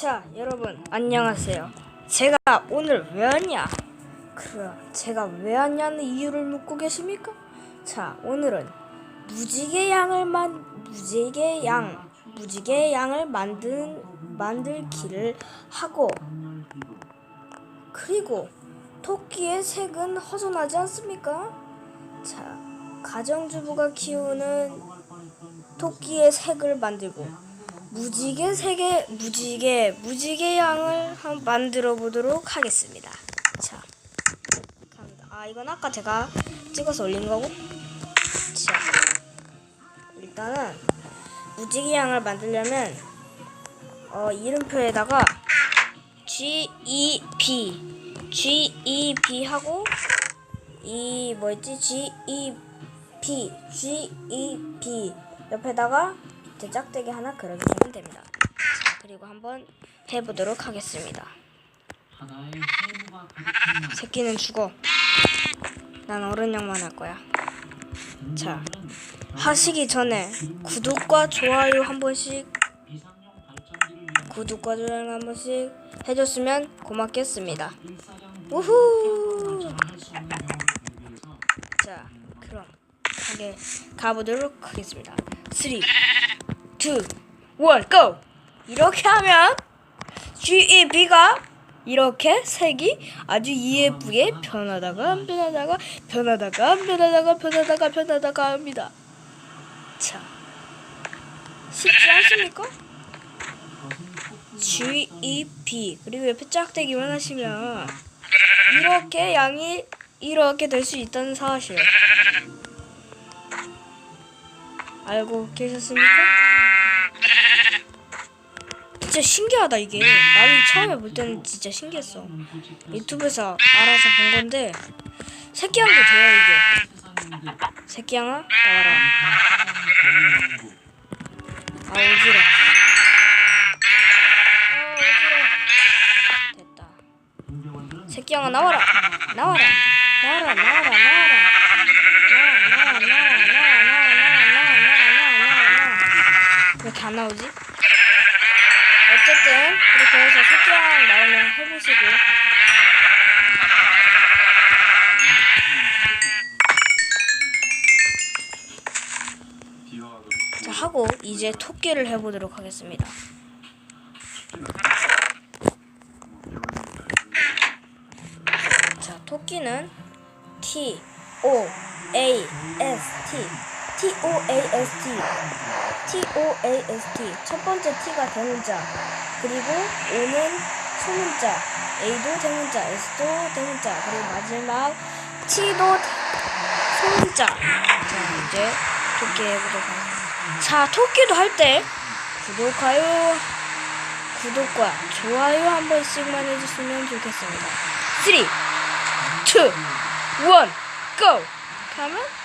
자, 여러분 안녕하세요. 제가 오늘 왜 왔냐? 그럼 제가 왜 왔냐는 이유를 묻고 계십니까? 자, 오늘은 무지개 양을 만 무지개 양 무지개 양을 만든 만들기를 하고 그리고 토끼의 색은 허전하지 않습니까? 자, 가정주부가 키우는 토끼의 색을 만들고 무지개 색의 무지개 무지개 양을 한 만들어 보도록 하겠습니다. 자, 갑니다. 아 이건 아까 제가 찍어서 올린 거고. 자, 일단은 무지개 양을 만들려면 어 이름표에다가 G E B G E B 하고 이 뭐였지 G E B G E B 옆에다가 밑에 짝대기 하나 그려주시면 됩니다. 자, 그리고 한번 해보도록 하겠습니다. 새끼는 죽어. 난 어른형만 할 거야. 자, 하시기 전에 구독과 좋아요 한 번씩 구독과 좋아요 한 번씩 해줬으면 고맙겠습니다. 우후. 자, 그럼 하게 가보도록 하겠습니다. 3, 2, 1, GO! 이렇게 하면 GEB가 이렇게 색이 아주 예쁘게 변하다가 안 변하다가 변하다가 안 변하다가 변하다가 변하다가 합니다. 자, 쉽지 않습니까? GEB 그리고 옆에 짝대기만 하시면 이렇게 양이 이렇게 될 수 있다는 사실 알고 계셨습니까? 진짜 신기하다 이게. 나도 처음에 볼 때는 진짜 신기했어. 유튜브에서 알아서 본 건데 새끼양도 돼요 이게. 새끼양아 나와라. 아 오지러 아, 됐다. 새끼양아 나와라 나와라 나와라 나와라 나와라. 왜 다 나오지? 어쨌든 이렇게 해서 새끼양 나오면 해보시고. 자 하고 이제 토끼를 해보도록 하겠습니다. 자, 토끼는 T O A S T T O A S T. T O A S T. 첫 번째 T가 대문자. 그리고 O는 소문자. A도 대문자. S도 대문자. 그리고 마지막 T도 소문자. 자 이제 토끼 해보도록 하겠습니다. 자 토끼도 할 때 구독하여 구독과 좋아요 한 번씩만 해주시면 좋겠습니다. 3 2, 1, GO! 하면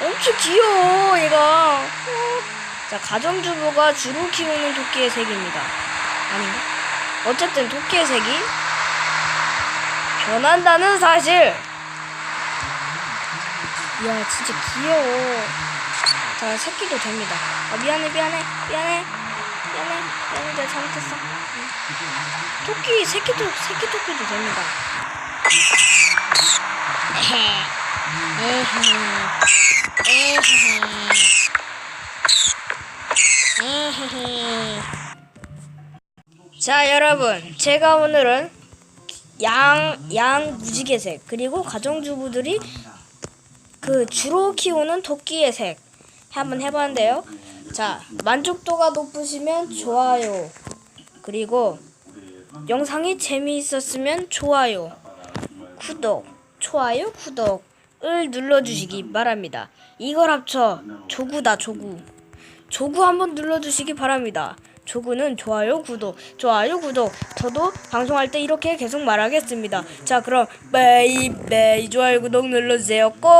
엄청 귀여워, 얘가. 어. 자, 가정주부가 주로 키우는 토끼의 색입니다. 아닌가? 어쨌든 토끼의 색이 변한다는 사실. 이야, 진짜 귀여워. 자, 새끼도 됩니다. 아, 미안해, 미안해, 미안해. 미안해, 미안해, 내가 잘못했어. 응. 토끼, 새끼도, 새끼 토끼도 됩니다. 자 여러분. 제가 오늘은 양, 양 무지개색 그리고 가정주부들이 그 주로 키우는 토끼의 색 한번 해봤는데요. 자 만족도가 높으시면 좋아요. 그리고 영상이 재미있었으면 좋아요. 구독, 좋아요, 구독 을 눌러주시기 바랍니다. 이걸 합쳐 조구다 조구. 조구 한번 눌러주시기 바랍니다. 조구는 좋아요, 구독, 좋아요, 구독. 저도 방송할 때 이렇게 계속 말하겠습니다. 자, 그럼 베이 베이 좋아요, 구독 눌러주세요. 꼭.